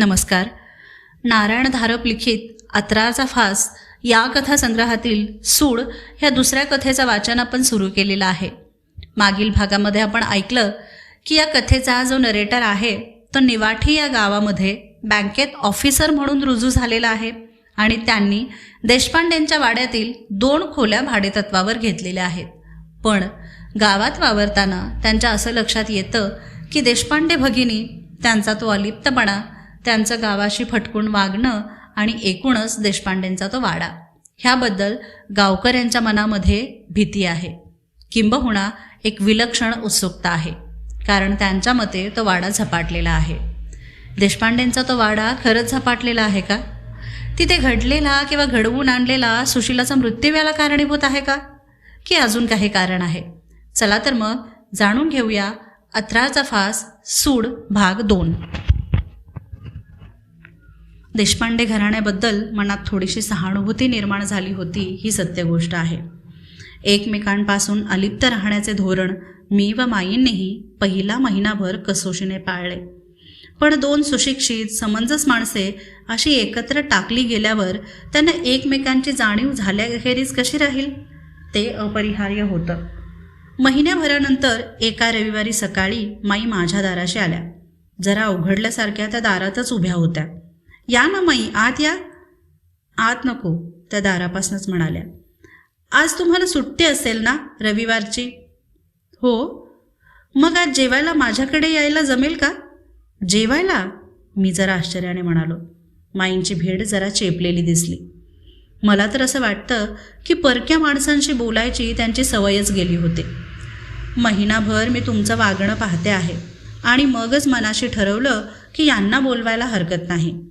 नमस्कार. नारायण धारप लिखित अत्राचा फास या कथासंग्रहातील सूड ह्या दुसऱ्या कथेचं वाचन आपण सुरू केलेलं आहे. मागील भागामध्ये आपण ऐकलं की या कथेचा जो नरेटर आहे तो निवाठी या गावामध्ये बँकेत ऑफिसर म्हणून रुजू झालेला आहे आणि त्यांनी देशपांडेंच्या वाड्यातील दोन खोल्या भाडेतत्वावर घेतलेल्या आहेत. पण गावात वावरताना त्यांच्या असं लक्षात येतं की देशपांडे भगिनी त्यांचा तो अलिप्तपणा त्यांचं गावाशी फटकून वागणं आणि एकूणच देशपांडेंचा तो वाडा. ह्याबद्दल गावकऱ्यांच्या मनामध्ये भीती आहे. किंबहुना एक विलक्षण उत्सुकता आहे. कारण त्यांच्या मते तो वाडा झपाटलेला आहे. देशपांडेंचा तो वाडा खरंच झपाटलेला आहे का? तिथे घडलेला किंवा घडवून आणलेला सुशीलाचा मृत्यू याला कारणीभूत आहे का? की अजून काही कारण आहे? चला तर मग जाणून घेऊया अत्राचा फास सूड भाग दोन. देशपांडे घराण्याबद्दल मनात थोडीशी सहानुभूती निर्माण झाली होती ही सत्य गोष्ट आहे. एकमेकांपासून अलिप्त राहण्याचे धोरण मी व माईंनीही पहिला महिनाभर कसोशीने पाळले. पण दोन सुशिक्षित समंजस माणसे अशी एकत्र टाकली गेल्यावर त्यांना एकमेकांची जाणीव झाल्याखेरीज कशी राहील? ते अपरिहार्य होतं. महिन्याभरानंतर एका रविवारी सकाळी माई माझ्या दाराशी आल्या. जरा उघडल्यासारख्या त्या दारातच उभ्या होत्या. या ना माई आत या आत नको त्या दारापासूनच म्हणाल्या. आज तुम्हाला सुट्टी असेल ना रविवारची? हो. मग आज जेवायला माझ्याकडे यायला जमेल का? जेवायला? मी जरा आश्चर्याने म्हणालो. माईंची भेड जरा चेपलेली दिसली. मला तर असं वाटतं की परक्या माणसांशी बोलायची त्यांची सवयच गेली होती. महिनाभर मी तुमचं वागणं पाहते आहे आणि मगच मनाशी ठरवलं की यांना बोलवायला हरकत नाही.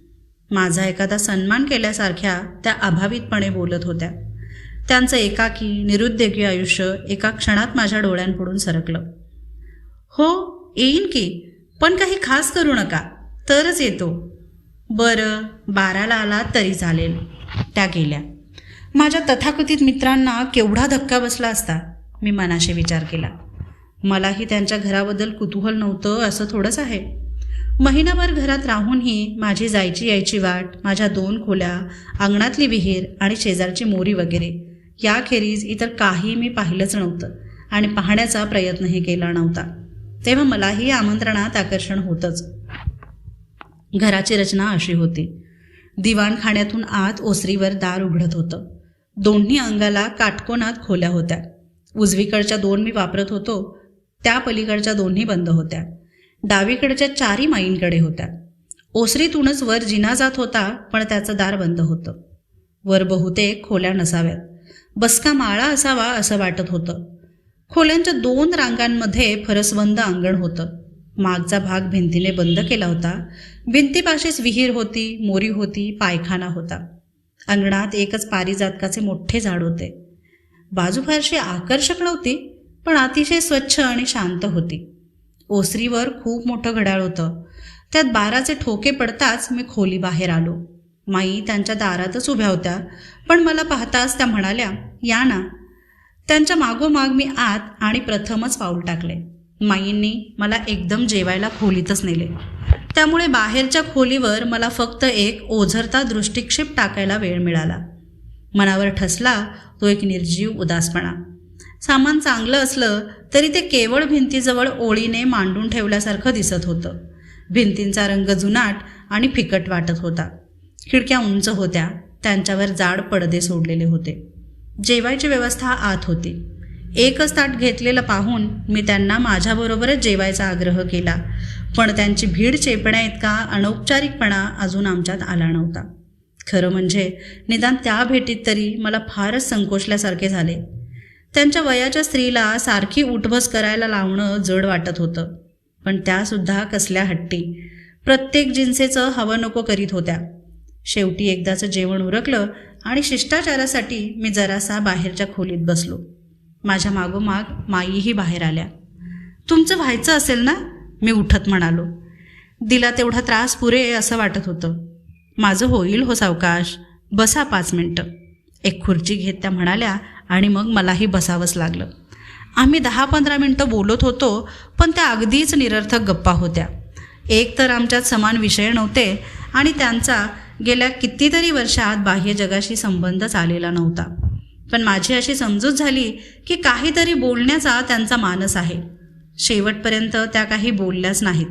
माझा एखादा सन्मान केल्यासारख्या त्या अभावितपणे बोलत होत्या. त्यांचं एकाकी निरुद्योगी आयुष्य एका क्षणात माझ्या डोळ्यांपुढून सरकलं. हो येईन की पण काही खास करू नका तरच येतो. बरं बाराला आला तरी चालेल त्या गेल्या माझ्या तथाकथित मित्रांना केवढा धक्का बसला असता मी मनाशी विचार केला. मलाही त्यांच्या घराबद्दल कुतूहल नव्हतं असं थोडंच आहे. महिनाभर घरात राहूनही माझी जायची यायची वाट माझ्या दोन खोल्या अंगणातली विहीर आणि शेजारची मोरी वगैरे. याखेरीज इतर काही मी पाहिलंच नव्हतं आणि पाहण्याचा प्रयत्नही केला नव्हता. तेव्हा मलाही आमंत्रणात आकर्षण होतंच. घराची रचना अशी होती. दिवाणखाण्यातून आत ओसरीवर दार उघडत होतं. दोन्ही अंगाला काटकोनात खोल्या होत्या. उजवीकडच्या दोन मी वापरत होतो त्या पलीकडच्या दोन्ही बंद होत्या. डावीकडच्या चारी माईंकडे होत्या. ओसरीतूनच वर जिना जात होता पण त्याचं दार बंद होतं. वर बहुतेक खोल्या नसाव्यात. बसका माळा असावा असं वाटत होतं. खोल्यांच्या दोन रांगांमध्ये फरसबंद अंगण होतं. मागचा भाग भिंतीने बंद केला होता. भिंतीपाशीच विहीर होती मोरी होती पायखाना होता. अंगणात एकच पारिजातकाचे मोठे झाड होते. बाजू फारशी आकर्षक नव्हती पण अतिशय स्वच्छ आणि शांत होती. ओसरीवर खूप मोठं घड्याळ होतं. त्यात बाराचे ठोके पडताच मी खोली बाहेर आलो. माई त्यांच्या दारातच उभ्या होत्या पण मला पाहताच त्या म्हणाल्या या ना. त्यांच्या मागोमाग मी आत आणि प्रथमच पाऊल टाकले. माईंनी मला एकदम जेवायला खोलीतच नेले. त्यामुळे बाहेरच्या खोलीवर मला फक्त एक ओझरता दृष्टिक्षेप टाकायला वेळ मिळाला. मनावर ठसला तो एक निर्जीव उदासपणा. सामान चांगलं असलं तरी ते केवळ भिंतीजवळ ओळीने मांडून ठेवल्यासारखं दिसत होतं. भिंतींचा रंग जुनाट आणि फिकट वाटत होता. खिडक्या उंच होत्या. त्यांच्यावर जाड पडदे सोडलेले होते. जेवायची व्यवस्था आत होती. एकच ताट घेतलेलं पाहून मी त्यांना माझ्याबरोबरच जेवायचा आग्रह केला. पण त्यांची भीड चेपण्या इतका अनौपचारिकपणा अजून आमच्यात आला नव्हता. खरं म्हणजे निदान त्या भेटीत तरी मला फारच संकोचल्यासारखे झाले. त्यांच्या वयाच्या स्त्रीला सारखी उठबस करायला लावणं जड वाटत होतं. पण त्यासुद्धा कसल्या हट्टी. प्रत्येक जिन्सेचं हवं नको करीत होत्या. शेवटी एकदाचं जेवण उरकलं आणि शिष्टाचारासाठी मी जरासा बाहेरच्या खोलीत बसलो. माझ्या मागोमाग माईही बाहेर आल्या. तुमचं व्हायचं असेल ना? मी उठत म्हणालो. दिला तेवढा त्रास पुरे असं वाटत होतं. माझं होईल हो सावकाश. बसा पाच मिनटं. एक खुर्ची घेत त्या म्हणाल्या आणि मग मलाही बसावंच लागलं. आम्ही दहा पंधरा मिनटं बोलत होतो पण त्या अगदीच निरर्थक गप्पा होत्या. एक तर आमच्यात समान विषय नव्हते आणि त्यांचा गेल्या कितीतरी वर्षात बाह्य जगाशी संबंधच आलेला नव्हता. पण माझी अशी समजूत झाली की काहीतरी बोलण्याचा त्यांचा मानस आहे. शेवटपर्यंत त्या काही बोलल्याच नाहीत.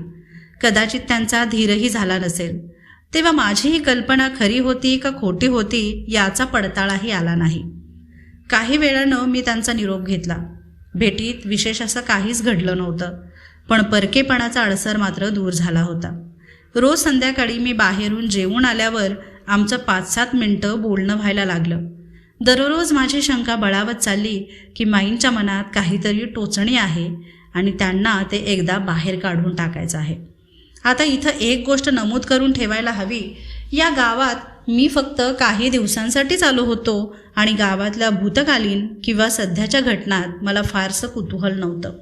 कदाचित त्यांचा धीरही झाला नसेल. तेव्हा माझी ही कल्पना खरी होती का खोटी होती याचा पडताळाही आला नाही. काही वेळानं मी त्यांचा निरोप घेतला. भेटीत विशेष असं काहीच घडलं नव्हतं पण परकेपणाचा अडसर मात्र दूर झाला होता. रोज संध्याकाळी मी बाहेरून जेवून आल्यावर आमचं पाच सात मिनटं बोलणं व्हायला लागलं. दररोज माझी शंका बळावत चालली की माईंच्या मनात काहीतरी टोचणी आहे आणि त्यांना ते एकदा बाहेर काढून टाकायचं आहे. आता इथं एक गोष्ट नमूद करून ठेवायला हवी. या गावात मी फक्त काही दिवसांसाठीच आलो होतो आणि गावातल्या भूतकालीन किंवा सध्याच्या घटनात मला फारसं कुतूहल नव्हतं.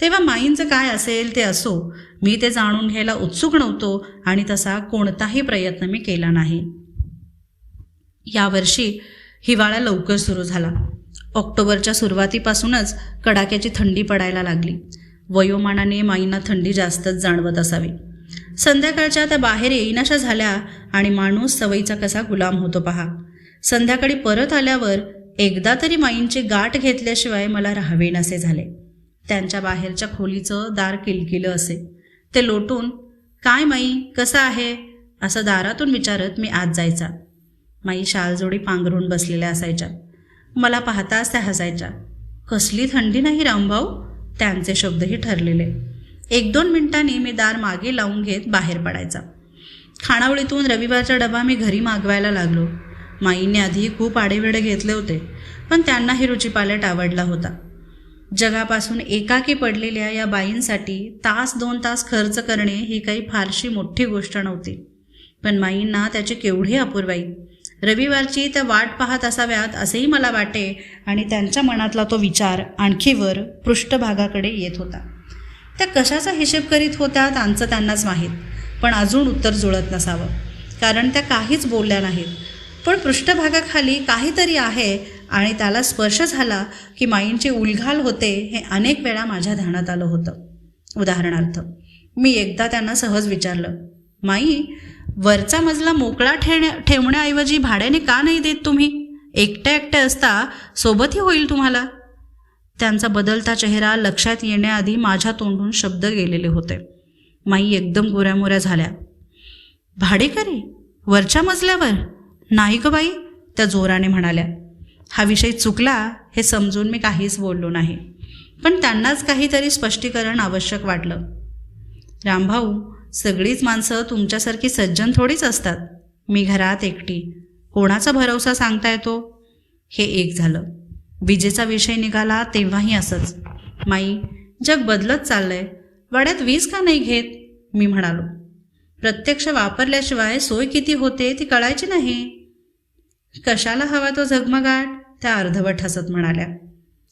तेव्हा माईंचं काय असेल ते असो मी ते जाणून घ्यायला उत्सुक नव्हतो आणि तसा कोणताही प्रयत्न मी केला नाही. यावर्षी हिवाळा लवकर सुरू झाला. ऑक्टोबरच्या सुरुवातीपासूनच कडाक्याची थंडी पडायला लागली. वयोमानाने माईंना थंडी जास्तच जाणवत असावी. संध्याकाळच्या त्या बाहेर येईनाशा झाल्या आणि माणूस सवयीचा कसा गुलाम होतो पहा. संध्याकाळी परत आल्यावर एकदा तरी माईंची गाठ घेतल्याशिवाय मला राहावे नसे झाले. त्यांच्या बाहेरच्या खोलीचं दार किलकिलं असे. ते लोटून काय माई कसं आहे? असं दारातून विचारत मी आत जायचा. माई शालजोडी पांघरून बसलेल्या असायच्या. मला पाहताच त्या हसायच्या. कसली थंडी नाही रामभाऊ? त्यांचे शब्दही ठरलेले. एक दोन मिनिटांनी मी दार मागे लावून घेत बाहेर पडायचा. खाणावळीतून रविवारचा डबा मी घरी मागवायला लागलो. माईने आधी खूप आडेवेडे घेतले होते पण त्यांनाही रुचीपालट आवडला होता. जगापासून एकाकी पडलेल्या या बाईंसाठी तास दोन तास खर्च करणे ही काही फारशी मोठी गोष्ट नव्हती. पण माईंना त्याची केवढी अपूर्वाई. रविवारची त्या वाट पाहत असाव्यात असेही मला वाटे आणि त्यांच्या मनातला तो विचार आणखी वर पृष्ठभागाकडे येत होता. त्या कशाचा हिशेब करीत होत्या त्यांचं त्यांनाच माहीत. पण अजून उत्तर जुळत नसावं. कारण त्या काहीच बोलल्या नाहीत. पण पृष्ठभागाखाली काहीतरी आहे आणि त्याला स्पर्श झाला की माईंची उलघाल होते हे अनेक वेळा माझ्या ध्यानात आलं होतं. उदाहरणार्थ मी एकदा त्यांना सहज विचारलं माई वरचा मजला मोकळा ठेवण्या ठेवण्याऐवजी भाड्याने का नाही देत तुम्ही? एकट्या एकट्या असता सोबतही होईल तुम्हाला. त्यांचा बदलता चेहरा लक्षात येण्याआधी माझ्या तोंडून शब्द गेलेले होते. माई एकदम गोऱ्यामोऱ्या झाल्या. भाडेकरी? वरच्या मजल्यावर? नाही ग बाई त्या जोराने म्हणाल्या. हा विषय चुकला हे समजून मी काहीच बोललो नाही. पण त्यांनाच काहीतरी स्पष्टीकरण आवश्यक वाटलं. रामभाऊ सगळीच माणसं तुमच्यासारखी सज्जन थोडीच असतात. मी घरात एकटी. कोणाचा भरवसा सांगता येतो? हे एक झालं. विजेचा विषय निघाला तेव्हाही असंच. माई जग बदलत चाललंय. वाड्यात वीज का नाही घेत? मी म्हणालो. प्रत्यक्ष वापरल्याशिवाय सोय किती होते ती कळायची नाही. कशाला हवा तो झगमगाट? त्या अर्धवट हसत म्हणाल्या.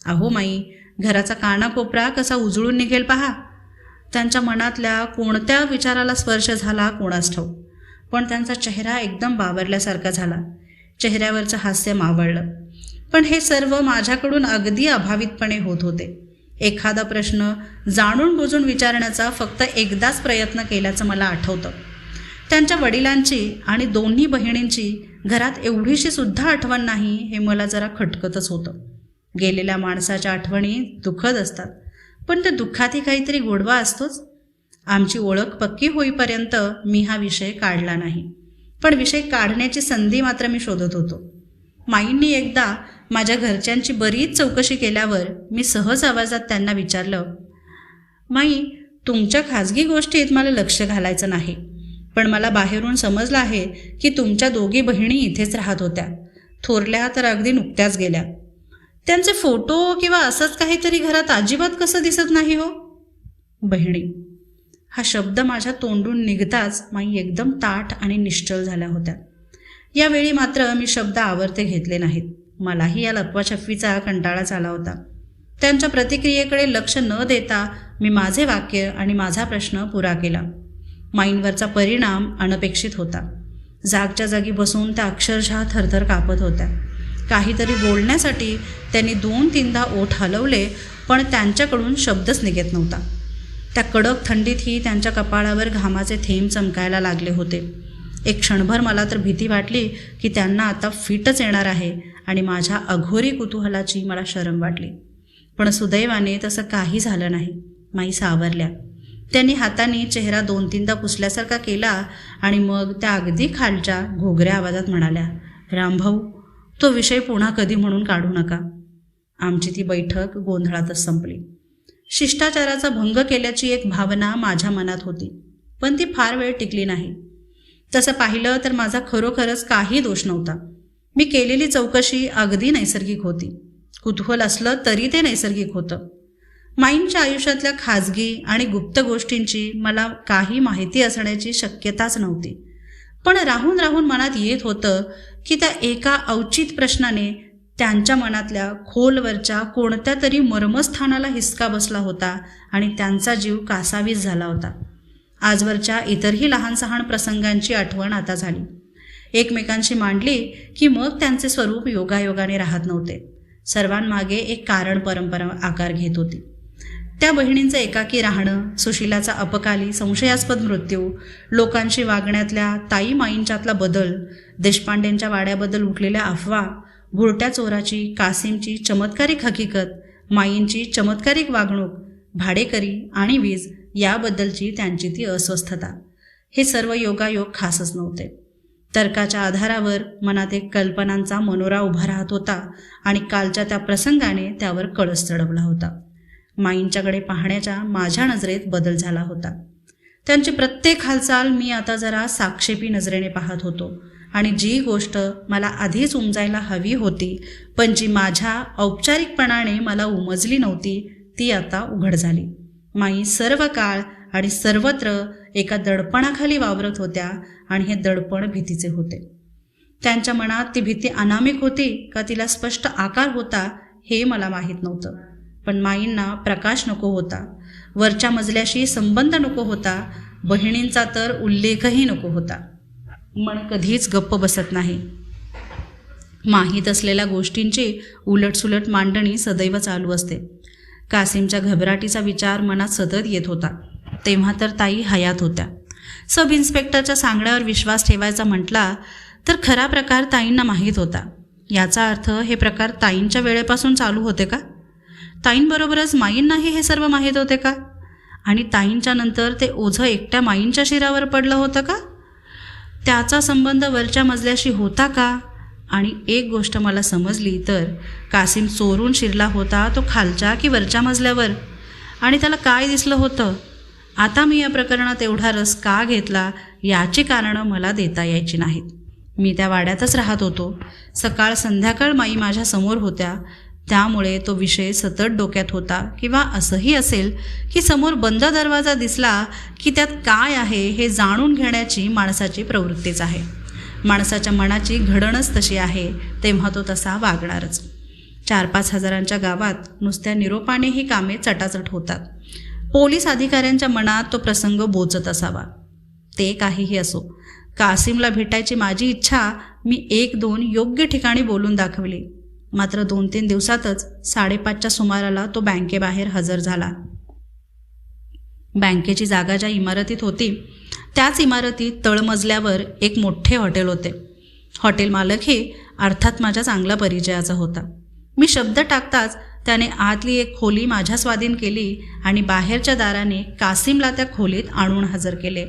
अहो माई घराचा कानाकोपरा कसा उजळून निघेल पहा. त्यांच्या मनातल्या कोणत्या विचाराला स्पर्श झाला कोणास ठाऊ पण त्यांचा चेहरा एकदम बावरल्यासारखा झाला. चेहऱ्यावरचं हास्य मावळलं. पण हे सर्व माझ्याकडून अगदी अभावितपणे होत होते. एखादा प्रश्न जाणून बुजून विचारण्याचा फक्त एकदाच प्रयत्न केल्याचं मला आठवतं. त्यांच्या वडिलांची आणि दोन्ही बहिणींची घरात एवढीशी सुद्धा आठवण नाही हे मला जरा खटकतच होतं. गेलेल्या माणसाच्या आठवणी दुःखद असतात पण त्या दुःखातही काहीतरी गोडवा असतोच. आमची ओळख पक्की होईपर्यंत मी हा विषय काढला नाही पण विषय काढण्याची संधी मात्र मी शोधत होतो. माईंनी एकदा माझ्या घरच्यांची बरीच चौकशी केल्यावर मी सहज आवाजात त्यांना विचारलं माई तुमच्या खाजगी गोष्टीत मला लक्ष घालायचं नाही पण मला बाहेरून समजलं आहे की तुमच्या दोघी बहिणी इथेच राहत होत्या. थोरल्या तर अगदी नुकत्याच गेल्या. त्यांचे फोटो किंवा असंच काहीतरी घरात अजिबात कसं दिसत नाही हो? बहिणी. हा शब्द माझ्या तोंडून निघताच माई एकदम ताठ आणि निश्चल झाल्या होत्या. यावेळी मात्र मी शब्द आवर्ते घेतले नाहीत. मलाही या लपवाछपवीचा कंटाळा झाला होता. त्यांच्या प्रतिक्रियेकडे लक्ष न देता मी माझे वाक्य आणि माझा प्रश्न पुरा केला. माईंवरचा परिणाम अनपेक्षित होता. जागच्या जागी बसून त्या अक्षरशः थरथर कापत होत्या. काहीतरी बोलण्यासाठी त्यांनी दोन तीनदा ओठ हलवले पण त्यांच्याकडून शब्दच निघत नव्हता. त्या कडक थंडीतही त्यांच्या कपाळावर घामाचे थेंब चमकायला लागले होते. एक क्षणभर मला तर भीती वाटली की त्यांना आता फिटच येणार आहे आणि माझ्या अघोरी कुतूहलाची मला शरम वाटली. पण सुदैवाने तसं काही झालं नाही. माई सावरल्या. त्यांनी हाताने चेहरा दोन तीनदा पुसल्यासारखा केला आणि मग त्या अगदी खालच्या घोगऱ्या आवाजात म्हणाल्या रामभाऊ तो विषय पुन्हा कधी म्हणून काढू नका. आमची ती बैठक गोंधळातच संपली. शिष्टाचाराचा भंग केल्याची एक भावना माझ्या मनात होती पण ती फार वेळ टिकली नाही. तसं पाहिलं तर माझा खरोखरच काही दोष नव्हता. मी केलेली चौकशी अगदी नैसर्गिक होती. कुतूहल असलं तरी ते नैसर्गिक होतं. माईंच्या आयुष्यातल्या खाजगी आणि गुप्त गोष्टींची मला काही माहिती असण्याची शक्यताच नव्हती. पण राहून राहून मनात येत होतं की त्या एका अवचित प्रश्नाने त्यांच्या मनातल्या खोलवरच्या कोणत्या तरी मर्मस्थानाला हिसका बसला होता आणि त्यांचा जीव कासावीस झाला होता. आजवरच्या इतरही लहान सहान प्रसंगांची आठवण आता झाली. एकमेकांशी मांडली की मग त्यांचे स्वरूप योगायोगाने राहत नव्हते. सर्वांमागे एक कारण परंपरा आकार घेत होती. त्या बहिणींचं एकाकी राहणं सुशिलाचा अपकाली संशयास्पद मृत्यू लोकांशी वागण्यातल्या ताई माईंच्यातला बदल देशपांडेंच्या वाड्याबद्दल उठलेल्या अफवा भुरट्या चोराची कासिमची चमत्कारिक हकीकत माईंची चमत्कारिक वागणूक भाडेकरी आणि वीज याबद्दलची त्यांची ती अस्वस्थता. हे सर्व योगायोग खासच नव्हते. तर्काच्या आधारावर मनात एक कल्पनांचा मनोरा उभा राहत होता आणि कालच्या त्या प्रसंगाने त्यावर कळस चढवला होता. माईंच्याकडे पाहण्याच्या माझ्या नजरेत बदल झाला होता. त्यांची प्रत्येक हालचाल मी आता जरा साक्षेपी नजरेने पाहत होतो आणि जी गोष्ट मला आधीच उमजायला हवी होती पण जी माझ्या औपचारिकपणाने मला उमजली नव्हती ती आता उघड झाली. माई सर्व काळ आणि सर्वत्र एका दडपणाखाली वावरत होत्या आणि हे दडपण भीतीचे होते. त्यांच्या मनात ती भीती अनामिक होती का तिला स्पष्ट आकार होता हे मला माहीत नव्हतं. पण माईंना प्रकाश नको होता. वरच्या मजल्याशी संबंध नको होता. बहिणींचा तर उल्लेखही नको होता. मन कधीच गप्प बसत नाही. माहीत असलेल्या गोष्टींची उलटसुलट मांडणी सदैव चालू असते. कासिमच्या घबराटीचा विचार मनात सतत येत होता. तेव्हा तर ताई हयात होत्या. सब इन्स्पेक्टरच्या सांगण्यावर विश्वास ठेवायचा म्हटला तर खरा प्रकार ताईंना माहीत होता. याचा अर्थ हे प्रकार ताईंच्या वेळेपासून चालू होते का? ताईंबरोबरच माईंनाही हे सर्व माहीत होते का? आणि ताईंच्या नंतर ते ओझं एकट्या माईंच्या शिरावर पडलं होतं का? त्याचा संबंध वरच्या मजल्याशी होता का? आणि एक गोष्ट मला समजली तर कासिम चोरून शिरला होता तो खालच्या की वरच्या मजल्यावर? आणि त्याला काय दिसलं होतं? आता मी या प्रकरणात एवढा रस का घेतला याची कारणं मला देता यायची नाहीत. मी त्या वाड्यातच राहत होतो. सकाळ संध्याकाळ माई माझ्यासमोर होत्या. त्यामुळे तो विषय सतत डोक्यात होता. किंवा असंही असेल की समोर बंद दरवाजा दिसला की त्यात काय आहे हे जाणून घेण्याची माणसाची प्रवृत्तीच आहे. माणसाच्या मनाची घडणच तशी आहे तेव्हा तो तसा वागणारच. चार पाच हजारांच्या गावात नुसत्या निरोपाने ही कामे चटाचट होतात. पोलीस अधिकाऱ्यांच्या मनात तो प्रसंग बोचत असावा. ते काहीही असो. कासिमला भेटायची माझी इच्छा मी एक दोन योग्य ठिकाणी बोलून दाखवली. मात्र दोन तीन दिवसातच साडेपाचच्या सुमाराला तो बँकेबाहेर हजर झाला. बँकेची जागा ज्या इमारतीत होती त्याच इमारतीत तळमजल्यावर एक मोठे हॉटेल होते. हॉटेल मालकही अर्थात माझ्या चांगला परिचयाचा होता. मी शब्द टाकताच त्याने आतली एक खोली माझ्या स्वाधीन केली आणि बाहेरच्या दाराने कासिमला त्या खोलीत आणून हजर केले.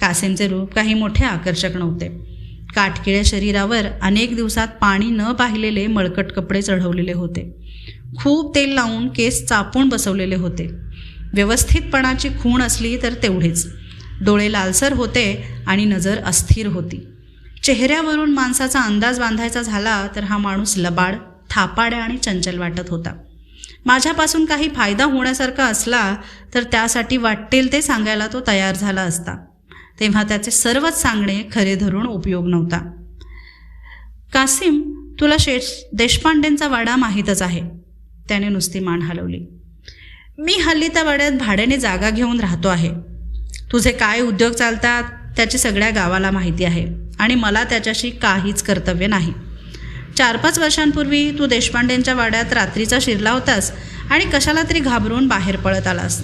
कासिमचे रूप काही मोठे आकर्षक नव्हते. काटकिळ्या शरीरावर अनेक दिवसात पाणी न पाहिलेले मळकट कपडे चढवलेले होते. खूप तेल लावून केस चापून बसवलेले होते. व्यवस्थितपणाची खूण असली तर तेवढेच. डोळे लालसर होते आणि नजर अस्थिर होती. चेहऱ्यावरून माणसाचा अंदाज बांधायचा झाला तर हा माणूस लबाड थापाड्या आणि चंचल वाटत होता. माझ्यापासून काही फायदा होण्यासारखा असला तर त्यासाठी वाटेल ते सांगायला तो तयार झाला असता. तेव्हा त्याचे सर्वच सांगणे खरे धरून उपयोग नव्हता. कासिम तुला शेष देशपांडेंचा वाडा माहीतच आहे. त्याने नुसती मान हलवली. मी हल्ली त्या वाड्यात भाड्याने जागा घेऊन राहतो आहे. तुझे काय उद्योग चालतात त्याची सगळ्या गावाला माहिती आहे. आणि मला त्याच्याशी काहीच कर्तव्य नाही. चार पाच वर्षांपूर्वी तू देशपांडेंच्या वाड्यात रात्रीचा शिरला होतास आणि कशाला तरी घाबरून बाहेर पळत आलास.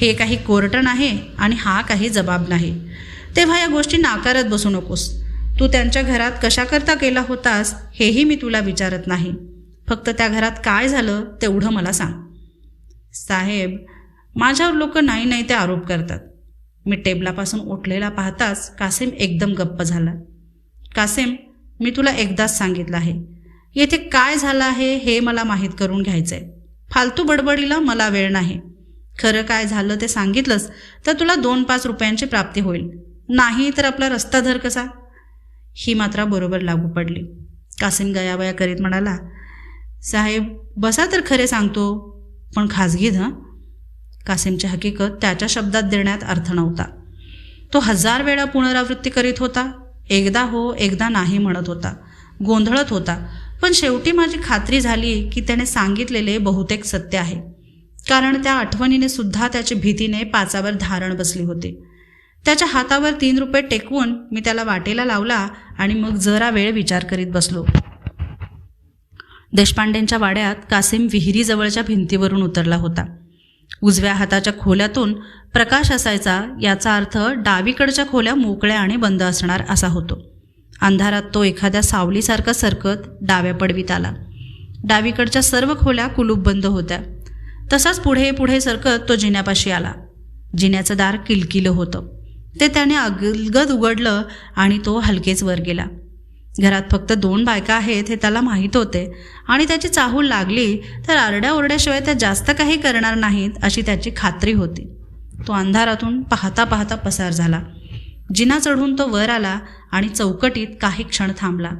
हे काही कोर्ट नाही आणि हा काही जबाब नाही. तेव्हा या गोष्टी नाकारत बसू नकोस. तू त्यांच्या घरात कशाकरता केला होतास हेही मी तुला विचारत नाही. फक्त त्या घरात काय झालं तेवढं मला सांग. साहेब माझ्यावर लोक नाही नाही ते आरोप करतात. मी टेबलापासून उठलेला पाहताच कासिम एकदम गप्प झाला. कासिम मी तुला एकदाच सांगितलं आहे. येथे काय झालं आहे हे मला माहीत करून घ्यायचं आहे फालतू बडबडीला मला वेळ नाही. खरं काय झालं ते सांगितलंस तर तुला दोन पाच रुपयांची प्राप्ती होईल. नाही तर आपला रस्ता धर कसा? ही मात्रा बरोबर लागू पडली. कासिम गयावया करीत म्हणाला साहेब बसा तर खरे सांगतो पण खाजगीत हं कासिमची हकीकत त्याच्या शब्दात देण्यात अर्थ नव्हता. तो हजार वेळा पुनरावृत्ती करीत होता. एकदा हो एकदा नाही म्हणत होता. गोंधळत होता. पण शेवटी माझी खात्री झाली की त्याने सांगितलेले बहुतेक सत्य आहे. कारण त्या आठवणीने सुद्धा त्याची भीतीने पाचावर धारण बसली होती. त्याच्या हातावर तीन रुपये टेकवून मी त्याला वाटेला लावला आणि मग जरा वेळ विचार करीत बसलो. देशपांडेंच्या वाड्यात कासिम विहिरीजवळच्या भिंतीवरून उतरला होता. उजव्या हाताच्या खोल्यातून प्रकाश असायचा याचा अर्थ डावीकडच्या खोल्या मोकळ्या आणि बंद असणार असा होतो. अंधारात तो एखाद्या सावलीसारखा सरकत डाव्या पडवीत आला. डावीकडच्या सर्व खोल्या कुलूप बंद होत्या. तसाच पुढे पुढे सरकत तो जिन्यापाशी आला. जिन्याचं दार किलकिलं होतं. ते त्याने अगलगद उघडलं आणि तो हलकेच वर गेला. घरात फक्त दोन बायका आहेत हे त्याला माहीत होते. आणि त्याची चाहूल लागली तर आरड्या ओरड्याशिवाय त्या जास्त काही करणार नाहीत अशी त्याची खात्री होती. तो अंधारातून पाहता पाहता पसार झाला. जिना चढून तो वर आला आणि चौकटीत काही क्षण थांबला.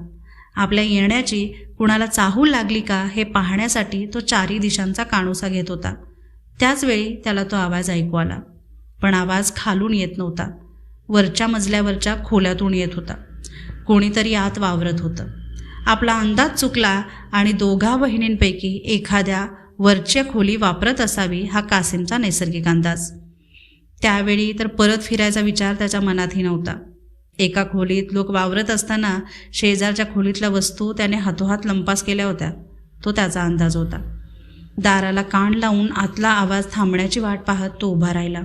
आपल्या येण्याची कुणाला चाहूल लागली का हे पाहण्यासाठी तो चारी दिशांचा काणोसा घेत होता. त्याचवेळी त्याला तो आवाज ऐकू आला. पण आवाज खालून येत नव्हता. वरच्या मजल्यावरच्या खोल्यातून येत होता. कोणीतरी आत वावरत होतं. आपला अंदाज चुकला आणि दोघा बहिणींपैकी एखाद्या वरच्या खोली वापरत असावी हा कासिमचा नैसर्गिक अंदाज. त्यावेळी तर परत फिरायचा विचार त्याच्या मनातही नव्हता. एका खोलीत लोक वावरत असताना शेजारच्या खोलीतल्या वस्तू त्याने हातोहात लंपास केल्या होत्या. तो त्याचा अंदाज होता. दाराला कान लावून आतला आवाज थांबण्याची वाट पाहत तो उभा राहिला.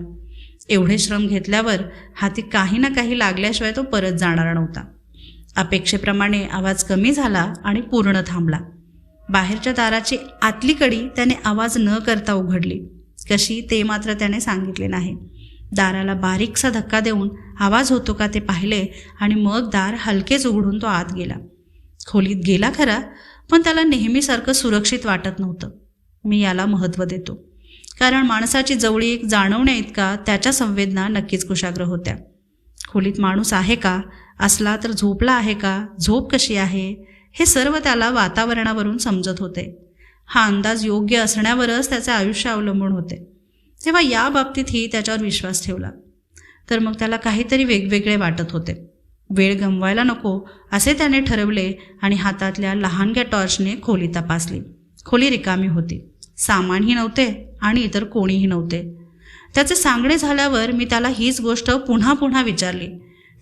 एवढे श्रम घेतल्यावर हाती काही ना काही लागल्याशिवाय तो परत जाणार नव्हता. अपेक्षेप्रमाणे आवाज कमी झाला आणि पूर्ण थांबला. बाहेरच्या दाराची आतली कडी त्याने आवाज न करता उघडली. कशी ते मात्र त्याने सांगितले नाही. दाराला बारीकसा धक्का देऊन आवाज होतो का ते पाहिले आणि मग दार हलकेच उघडून तो आत गेला. खोलीत गेला खरा पण त्याला नेहमीसारखं सुरक्षित वाटत नव्हतं. मी याला महत्त्व देतो. कारण माणसाची जवळीक जाणवण्या इतका त्याच्या संवेदना नक्कीच कुशाग्र होत्या. खोलीत माणूस आहे का? असला तर झोपला आहे का? झोप कशी आहे? हे सर्व त्याला वातावरणावरून समजत होते. हा अंदाज योग्य असण्यावरच त्याचे आयुष्य अवलंबून होते. तेव्हा या बाबतीतही त्याच्यावर विश्वास ठेवला. तर मग त्याला काहीतरी वेगवेगळे वाटत होते. वेळ गमवायला नको असे त्याने ठरवले आणि हातातल्या लहानग्या टॉर्चने खोली तपासली. खोली रिकामी होती. सामानही नव्हते आणि इतर कोणीही नव्हते. त्याचे सांगणे झाल्यावर मी त्याला हीच गोष्ट पुन्हा पुन्हा विचारली.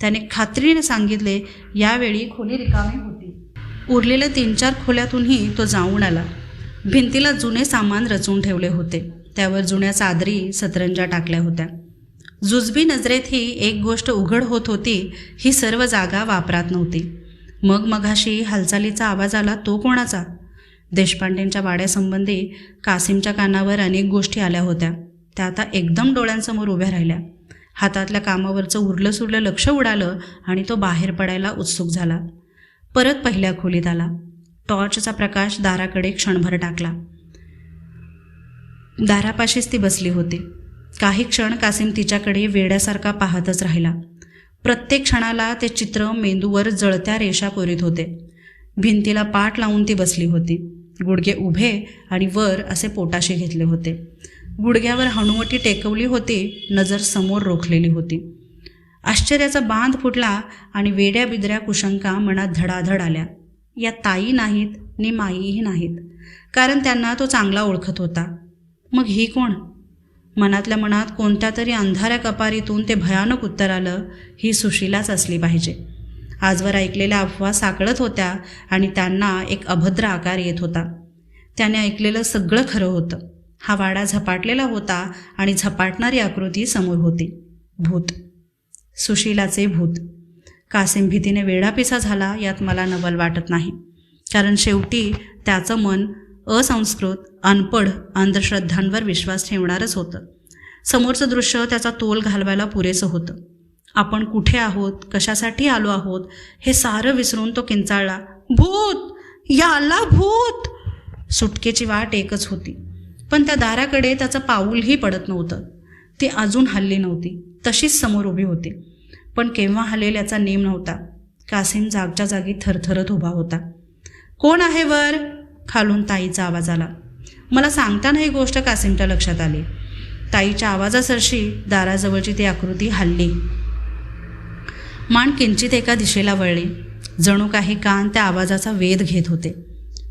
त्याने खात्रीने सांगितले यावेळी खोली रिकामी होती. उरलेल्या तीन चार खोल्यातूनही तो जाऊन आला. भिंतीला जुने सामान रचून ठेवले होते. त्यावर जुन्या चादरी सतरंजा टाकल्या होत्या. जुजबी नजरेतही एक गोष्ट उघड होत होती ही सर्व जागा वापरात नव्हती. मग मघाशी हालचालीचा आवाज आला तो कोणाचा? देशपांडेंच्या वाड्यासंबंधी कासिमच्या कानावर अनेक गोष्टी आल्या होत्या. त्या आता एकदम डोळ्यांसमोर उभ्या राहिल्या. हातातल्या कामावरचं उरलं सुरलं लक्ष उडालं आणि तो बाहेर पडायला उत्सुक झाला. परत पहिल्या खोलीत आला. टॉर्चचा प्रकाश दाराकडे क्षणभर टाकला. दारापाशीच ती बसली होती. काही क्षण कासिम तिच्याकडे वेड्यासारखा पाहतच राहिला. प्रत्येक क्षणाला ते चित्र मेंदूवर जळत्या रेषा कोरीत होते. भिंतीला पाठ लावून ती बसली होती. गुडघे उभे आणि वर असे पोटाशी घेतले होते. गुडघ्यावर हनुवटी टेकवली होती नजर समोर रोखलेली होती. आश्चर्याचा बांध फुटला आणि वेड्या बिदऱ्या कुशंका मनात धडाधड आल्या. या ताई नाहीत नि माईही नाहीत. कारण त्यांना तो चांगला ओळखत होता. मग ही कोण? मनातल्या मनात कोणत्या तरी अंधाऱ्या कपारीतून ते भयानक उत्तर आलं ही सुशीलाच असली पाहिजे. आजवर ऐकलेल्या अफवा साकळत होत्या आणि त्यांना एक अभद्र आकार येत होता. त्याने ऐकलेलं सगळं खरं होतं. हा वाडा झपाटलेला होता आणि झपाटणारी आकृती समोर होती. भूत. सुशीलाचे भूत. कासिम भीतीने वेडापिसा झाला यात मला नवल वाटत नाही. कारण शेवटी त्याचं मन असंस्कृत अनपढ अंधश्रद्धांवर विश्वास ठेवणारच होतं. समोरचं दृश्य त्याचा तोल घालवायला पुरेसं होतं. आपण कुठे आहोत कशासाठी आलो आहोत हे सारं विसरून तो किंचाळला भूत! याला भूत! सुटकेची वाट एकच होती. पण त्या दाराकडे त्याचं पाऊलही पडत नव्हतं. ती अजून हल्ली नव्हती. तशीच समोर उभी होती. पण केव्हा हलेल याचा नेम नव्हता. कासिम जागच्या जागी थरथरत उभा होता. कोण आहे वर? खालून ताईचा आवाज आला. मला सांगताना ही गोष्ट कासिमच्या लक्षात आली. ताईच्या आवाजासरशी दाराजवळची ती आकृती हल्ली. मान किंचित एका दिशेला वळली. जणू काही कान त्या आवाजाचा वेध घेत होते.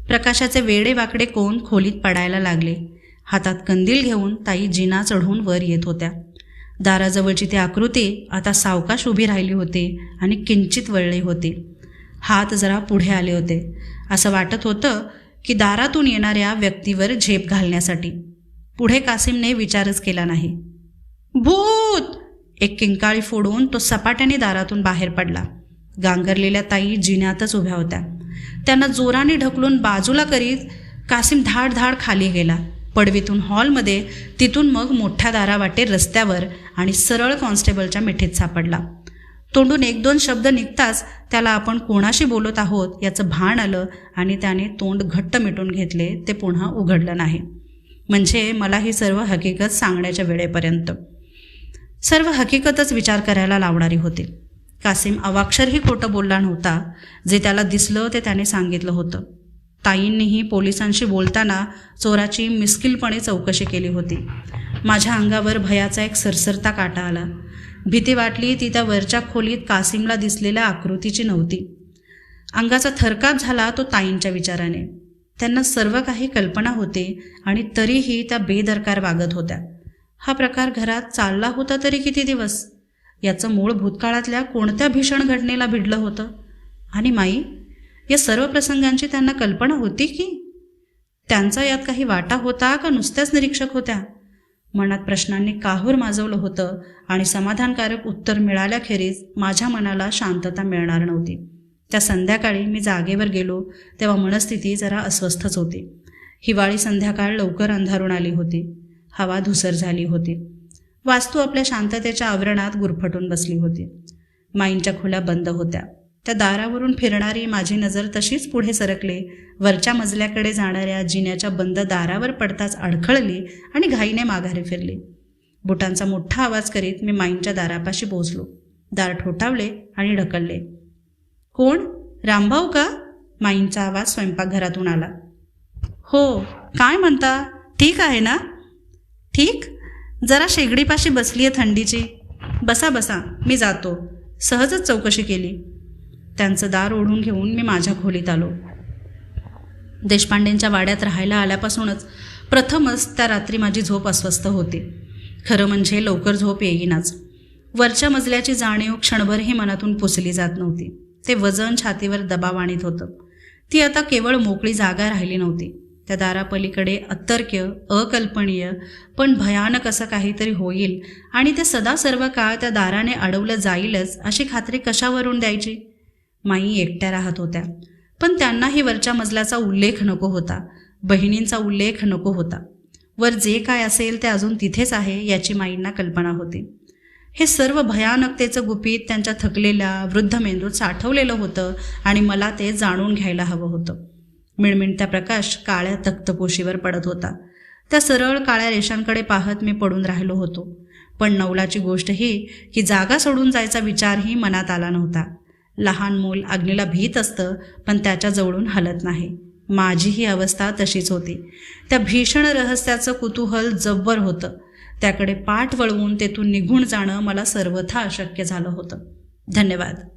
प्रकाशाचे वेडे वाकडे कोण खोलीत पडायला लागले. हातात कंदील घेऊन ताई जिना चढून वर येत होत्या. दाराजवळची ती आकृती आता सावकाश उभी राहिली होती आणि किंचित वळली होती. हात जरा पुढे आले होते. असं वाटत होतं की दारातून येणाऱ्या व्यक्तीवर झेप घालण्यासाठी. पुढे कासिमने विचारच केला नाही. भूत! एक किंकाळी फोडून तो सपाट्याने दारातून बाहेर पडला. गांगरलेल्या ताई जिन्यातच उभ्या होत्या. त्यांना जोराने ढकलून बाजूला करीत कासिम धाड धाड खाली गेला. पडवीतून हॉलमध्ये तिथून मग मोठ्या दारावाटे रस्त्यावर आणि सरळ कॉन्स्टेबलच्या मिठीत सापडला. तोंडून एक दोन शब्द निघताच त्याला आपण कोणाशी बोलत आहोत याचं भान आलं आणि त्याने तोंड घट्ट मिटून घेतले ते पुन्हा उघडलं नाही. म्हणजे मला ही सर्व हकीकत सांगण्याच्या वेळेपर्यंत. सर्व हकीकतच विचार करायला लावणारी होती. कासिम अवाक्षरही खोटं बोलला नव्हता. जे त्याला दिसलं ते त्याने सांगितलं होतं. ताईंनीही पोलिसांशी बोलताना चोराची मिस्किलपणे चौकशी केली होती. माझ्या अंगावर भयाचा एक सरसरता काटा आला. भीती वाटली ती त्या वरच्या खोलीत कासिमला दिसलेल्या आकृतीची नव्हती. अंगाचा थरकाप झाला तो ताईंच्या विचाराने. त्यांना सर्व काही कल्पना होते आणि तरीही त्या बेदरकार वागत होत्या. हा प्रकार घरात चालला होता तरी किती दिवस? याचं मूळ भूतकाळातल्या कोणत्या भीषण घटनेला भिडलं होतं? आणि माई या सर्व प्रसंगांची त्यांना कल्पना होती की त्यांचा यात काही वाटा होता का नुसत्याच निरीक्षक होत्या? मनात प्रश्नांनी काहूर माजवलं होतं आणि समाधानकारक उत्तर मिळाल्याखेरीज माझ्या मनाला शांतता मिळणार नव्हती. त्या संध्याकाळी मी जागेवर गेलो तेव्हा मनस्थिती जरा अस्वस्थच होती. हिवाळी संध्याकाळ लवकर अंधारून आली होती. हवा धुसर झाली होती. वास्तू आपल्या शांततेच्या आवरणात गुरफटून बसली होती. माईंच्या खोल्या बंद होत्या. त्या दारावरून फिरणारी माझी नजर तशीच पुढे सरकली. वरच्या मजल्याकडे जाणाऱ्या जिन्याच्या बंद दारावर पडताच अडखळली आणि घाईने माघारी फिरली. बुटांचा मोठा आवाज करीत मी माईंच्या दारापाशी पोहोचलो दार ठोठावले आणि ढकलले. कोण? रामभाऊ का? माईंचा आवाज स्वयंपाकघरातून आला. हो काय म्हणता? ठीक आहे ना? ठीक? जरा शेगडीपाशी बसली आहे थंडीची. बसा बसा मी जातो. सहजच चौकशी केली. त्यांचं दार ओढून घेऊन मी माझ्या खोलीत आलो. देशपांडेंच्या वाड्यात राहायला आल्यापासूनच प्रथमच त्या रात्री माझी झोप अस्वस्थ होती. खरं म्हणजे लवकर झोप येईनाच. वरच्या मजल्याची जाणीव क्षणभरही मनातून पुसली जात नव्हती. ते वजन छातीवर दबाव आणीत होतं. ती आता केवळ मोकळी जागा राहिली नव्हती. त्या दारापलीकडे अतर्क्य अकल्पनीय पण भयानक असं काहीतरी होईल आणि ते सदा सर्व काळ त्या दाराने अडवलं जाईलच अशी खात्री कशावरून द्यायची? माई एकट्या राहत होत्या. पण त्यांनाही वरच्या मजल्याचा उल्लेख नको होता. बहिणींचा उल्लेख नको होता. वर जे काय असेल ते अजून तिथेच आहे याची माईंना कल्पना होती. हे सर्व भयानकतेचं गुपित त्यांच्या थकलेल्या वृद्ध मेंदूत साठवलेलं होतं आणि मला ते जाणून घ्यायला हवं होतं. मिणमिणत्या प्रकाश काळ्या तक्तपोशीवर पडत होता. त्या सरळ काळ्या रेषांकडे पाहत मी पडून राहिलो होतो. पण नवलाची गोष्ट ही की जागा सोडून जायचा विचारही मनात आला नव्हता. लहान मूल अग्नीला भीत असतं पण त्याच्याजवळून हलत नाही. माझी ही अवस्था तशीच होती. त्या भीषण रहस्याचं कुतूहल जब्बर होतं. त्याकडे पाठ वळवून तेथून निघून जाणं मला सर्वथा अशक्य झालं होतं. धन्यवाद.